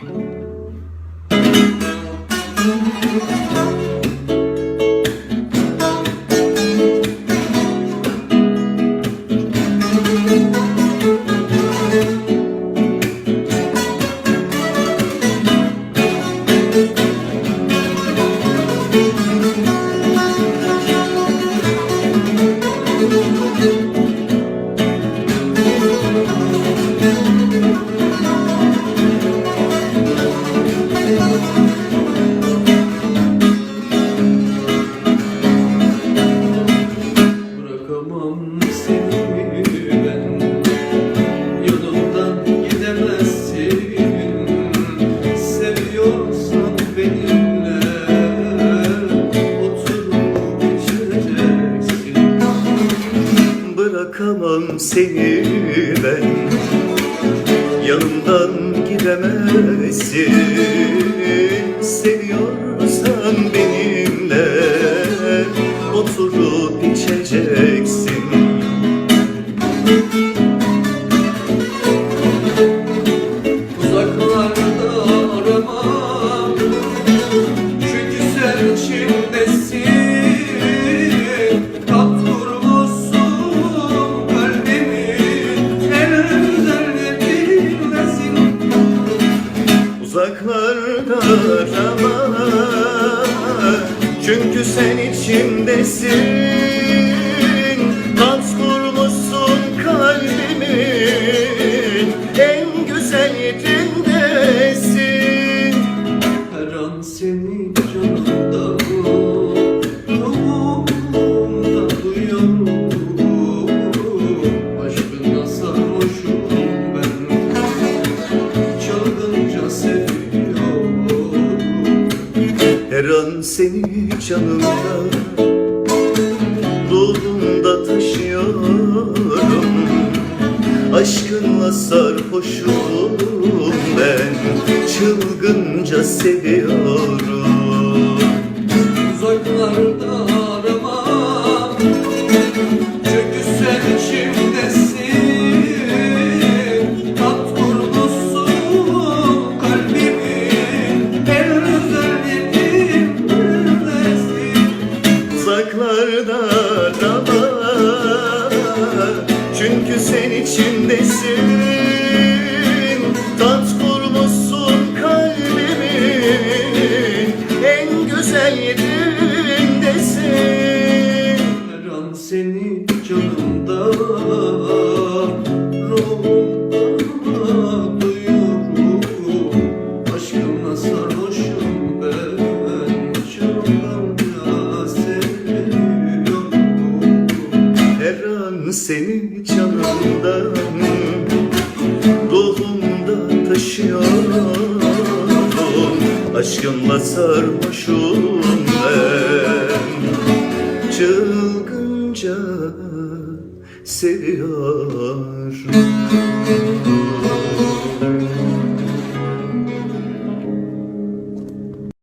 Bırakamam Bırakamam seni ben. Yanımdan gidemezsin. Seviyorsan arama Çünkü sen içimdesin Her an seni canımda. Ruhumda taşıyorum. Aşkınla sarhoşum ben. Çılgınca seviyorum sen içimdesin Tat kurmuşsun kalbimin En güzel yerindesin. Her an seni canımda Ruhumda duyuyorum. Aşkımla ben Çılgınca seviyorum Her an seni Aşkınla sarhoşum ben. Çılgınca seviyorum